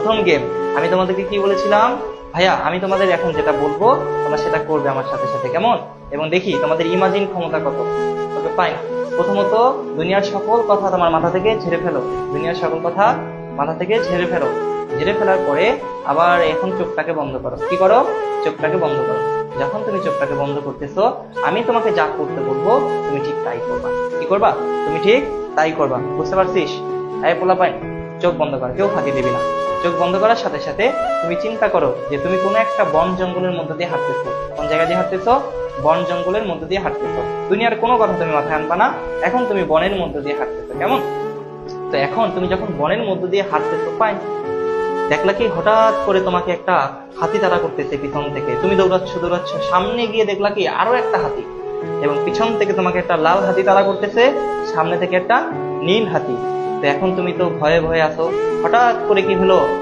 প্রথম গেম আমি তোমাদেরকে কি বলেছিলাম? ভাইয়া, আমি তোমাদের এখন যেটা বলব, তোমরা সেটা করবে আমার সাথে সাথে, কেমন? এবং দেখি, তোমাদের ইমাজিন ক্ষমতা কত? ওকে ফাইন প্রথমত, দুনিয়ার সকল কথা তোমার মাথা থেকে ঝেড়ে ফেলো। দুনিয়ার সকল কথা মাথা থেকে ঝেড়ে ফেলো। ঝেড়ে ফেলার পরে আবার এখন চোখটাকে বন্ধ করো। কি করো? চোখটাকে বন্ধ করো। যখন তুমি চোখটাকে বন্ধ করতেছো, আমি তোমাকে যা করতে বলব, তুমি ঠিক তাই করবা। কি করবা? তুমি ঠিক তাই করবা। বুঝতে পারছিস? এই পোলা পাই চোখ বন্ধ কর, কেউ ফাঁকি দিবি না। চোখ বন্ধ করার সাথে সাথে তুমি চিন্তা করো যে তুমি কোনো একটা বন জঙ্গলের মধ্যে দিয়ে হাঁটতেছো। কোন জায়গা দিয়ে হাঁটতেছো? বন জঙ্গলের মধ্যে দিয়ে হাঁটতেছো। দুনিয়ার কোনো কথা তুমি মাথায় আনবা না। এখন তুমি বনের মধ্যে দিয়ে হাঁটতেছো। কেমন? তো এখন তুমি যখন বনের মধ্যে দিয়ে হাঁটতেছো পাই দেখলা কি হঠাৎ করে তোমাকে একটা হাতি তাড়া করতেছে পিছন থেকে। তুমি দৌড়াচ্ছ দৌড়াচ্ছ, সামনে গিয়ে দেখলা কি আরও একটা হাতি। এবং পিছন থেকে তোমাকে একটা লাল হাতি তাড়া করতেছে, সামনে থেকে একটা নীল হাতি। তো এখন তুমি তো ভয়ে ভয়ে আছো। হঠাৎ করে কি হলো?